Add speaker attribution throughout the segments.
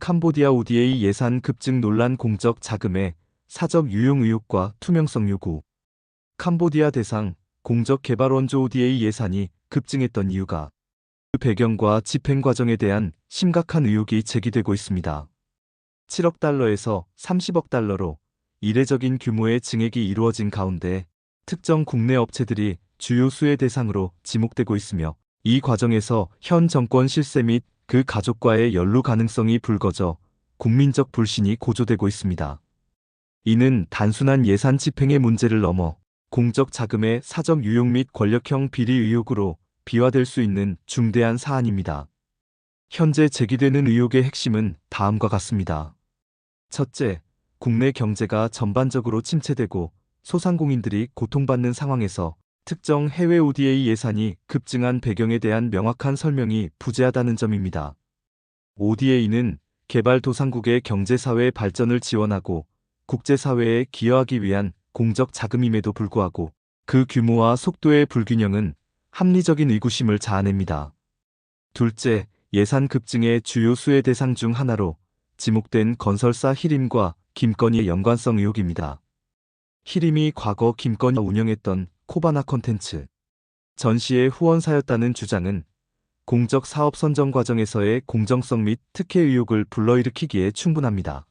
Speaker 1: 캄보디아 ODA 예산 급증 논란 공적 자금의 사적 유용 의혹과 투명성 요구. 캄보디아 대상 공적 개발 원조 ODA 예산이 급증했던 이유가 그 배경과 집행 과정에 대한 심각한 의혹이 제기되고 있습니다. 7억 달러에서 30억 달러로 이례적인 규모의 증액이 이루어진 가운데 특정 국내 업체들이 주요 수혜 대상으로 지목되고 있으며 이 과정에서 현 정권 실세 및 그 가족과의 연루 가능성이 불거져 국민적 불신이 고조되고 있습니다. 이는 단순한 예산 집행의 문제를 넘어 공적 자금의 사적 유용 및 권력형 비리 의혹으로 비화될 수 있는 중대한 사안입니다. 현재 제기되는 의혹의 핵심은 다음과 같습니다. 첫째, 국내 경제가 전반적으로 침체되고 소상공인들이 고통받는 상황에서 특정 해외 ODA 예산이 급증한 배경에 대한 명확한 설명이 부재하다는 점입니다. ODA는 개발도상국의 경제사회 발전을 지원하고 국제사회에 기여하기 위한 공적 자금임에도 불구하고 그 규모와 속도의 불균형은 합리적인 의구심을 자아냅니다. 둘째, 예산 급증의 주요 수혜 대상 중 하나로 지목된 건설사 히림과 김건희의 연관성 의혹입니다. 히림이 과거 김건희가 운영했던 코바나 컨텐츠 전시의 후원사였다는 주장은 공적 사업 선정 과정에서의 공정성 및 특혜 의혹을 불러일으키기에 충분합니다.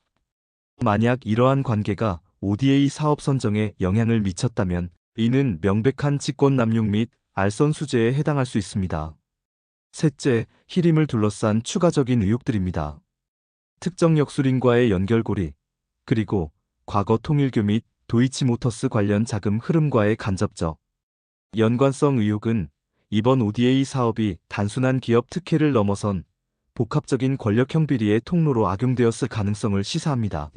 Speaker 1: 만약 이러한 관계가 ODA 사업 선정에 영향을 미쳤다면 이는 명백한 직권 남용 및 알선 수재에 해당할 수 있습니다. 셋째, 히림을 둘러싼 추가적인 의혹들입니다. 특정 역술인과의 연결고리, 그리고 과거 통일교 및 도이치모터스 관련 자금 흐름과의 간접적 연관성 의혹은 이번 ODA 사업이 단순한 기업 특혜를 넘어선 복합적인 권력형 비리의 통로로 악용되었을 가능성을 시사합니다.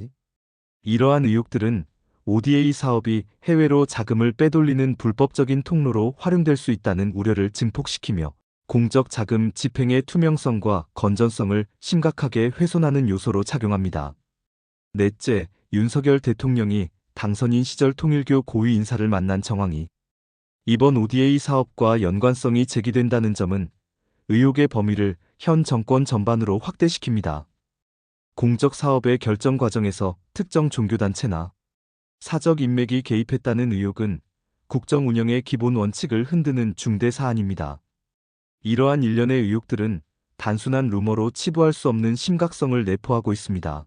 Speaker 1: 이러한 의혹들은 ODA 사업이 해외로 자금을 빼돌리는 불법적인 통로로 활용될 수 있다는 우려를 증폭시키며 공적 자금 집행의 투명성과 건전성을 심각하게 훼손하는 요소로 작용합니다. 넷째, 윤석열 대통령이 당선인 시절 통일교 고위 인사를 만난 정황이 이번 ODA 사업과 연관성이 제기된다는 점은 의혹의 범위를 현 정권 전반으로 확대시킵니다. 공적 사업의 결정 과정에서 특정 종교단체나 사적 인맥이 개입했다는 의혹은 국정 운영의 기본 원칙을 흔드는 중대 사안입니다. 이러한 일련의 의혹들은 단순한 루머로 치부할 수 없는 심각성을 내포하고 있습니다.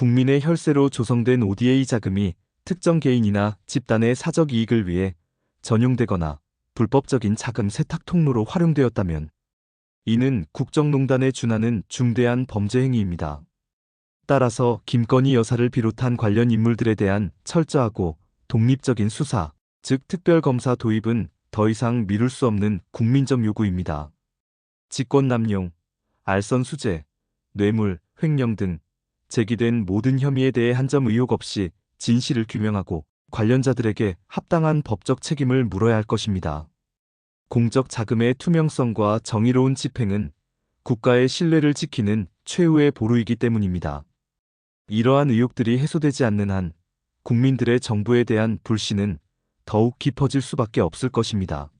Speaker 1: 국민의 혈세로 조성된 ODA 자금이 특정 개인이나 집단의 사적 이익을 위해 전용되거나 불법적인 자금 세탁 통로로 활용되었다면 이는 국정농단에 준하는 중대한 범죄 행위입니다. 따라서 김건희 여사를 비롯한 관련 인물들에 대한 철저하고 독립적인 수사, 즉 특별검사 도입은 더 이상 미룰 수 없는 국민적 요구입니다. 직권 남용, 알선 수재, 뇌물, 횡령 등 제기된 모든 혐의에 대해 한 점 의혹 없이 진실을 규명하고 관련자들에게 합당한 법적 책임을 물어야 할 것입니다. 공적 자금의 투명성과 정의로운 집행은 국가의 신뢰를 지키는 최후의 보루이기 때문입니다. 이러한 의혹들이 해소되지 않는 한 국민들의 정부에 대한 불신은 더욱 깊어질 수밖에 없을 것입니다.